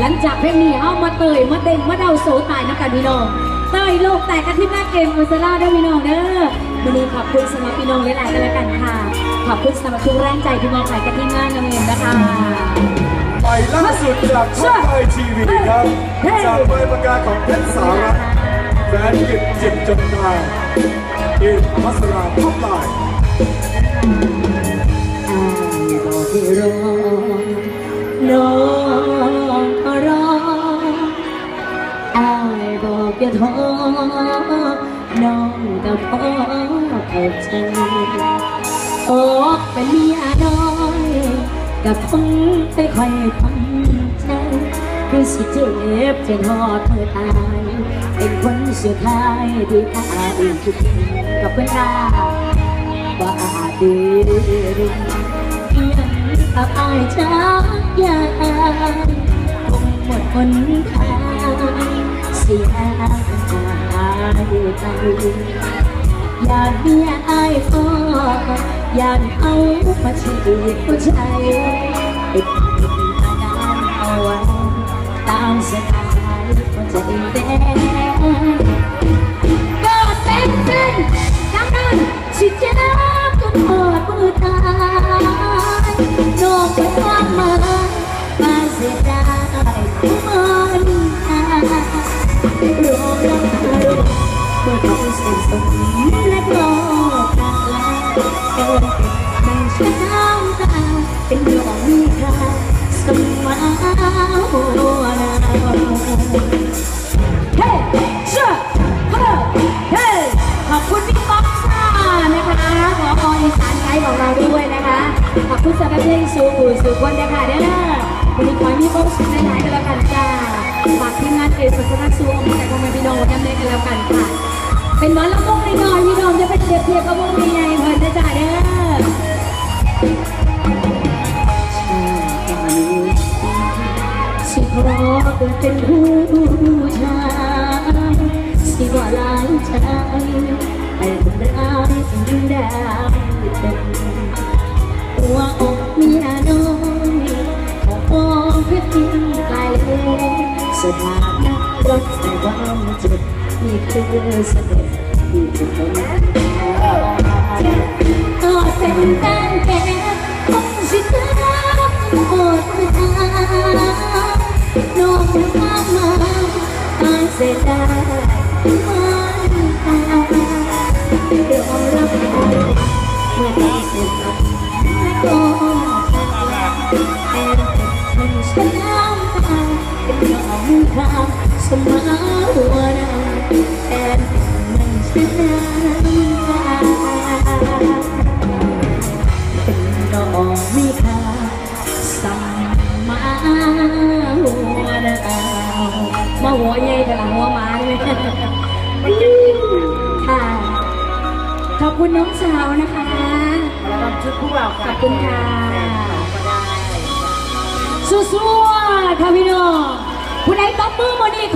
หลังจากเพลงนี้เอามาเตยมาเด้งมาเดาโซตายน้ำกันพี่น้องเตยโลกแตกกันที่หน้าเกมอุซาร่าด้วยพี่น้องเด้อวันนี้ขอบคุณสำหรับพี่น้องหลายๆกันแล้วกันค่ะ ขอบคุณสำหรับทุกแรงใจที่มองใส่กันที่งานน้องเอ็มนะคะไปล่าสุดจากช่องไอทีวีครับจากใบประกาศของเพชรสารัตแฟนกิจจิตจงดาอินพัสราท็อปไลน์อายบอกให้รอ อายบอกอย่าท้อน้องก็พอเข้าใจออกเป็นเมียน้อยก็คงไม่ค่อยทำใจคือสิเจ็บจนหอเธอตาย เป็นคนสุดท้ายที่อายคิดกับเวลาว่าดียังอับอายจากยานคงหมดหนทาง เสียอายใจอยากเมียอายพออยากเอามาชีวิตผู้ชาย คุณสำหรับเพลงสู่หูสู่คนนะคะเด้อวันนี้ขอให้มีความสุขหลายๆกันแล้วกันจ้าฝากทีมงานเอกสักสู่องค์แต่ของแม่พี่น้องกันได้กันแล้วกันค่ะ เป็นหมอลำวงใน้อยพี่น้องจะเป็นเทียเทียกับวงใหญ่ๆเพิ่นนะจ้ายเด้อสิขอเกิดเป็นผู้ชายสิว่าหลายใจให้คนร้ายถึงได้เป็นหัวอกเมียน้อยขอฟ้องเพชรดินไกลเลยสถาน นี่คือเสด็จที่จะต้องก็เป็นแฟนแกคงสิเธอโอดตาน้องมามาตายเสียดายมันตายเดี๋ยวรับเอาเมื่อตายเสร็จแล้วก็แต่ฉันตาเป็นยอมทาง สมาหัวนาแต่มันฉันน้ำตาเป็นดอกมีค่าสัมมาหัวดาวมาหัวใหญ่แต่ละหัวหมาเลยค่ะขอบคุณน้องสาวนะคะแล้วก็ชุดคู่เราขอบคุณค่ะสู้ๆค่ะพี่น้องผู้ใดตบมือมานี่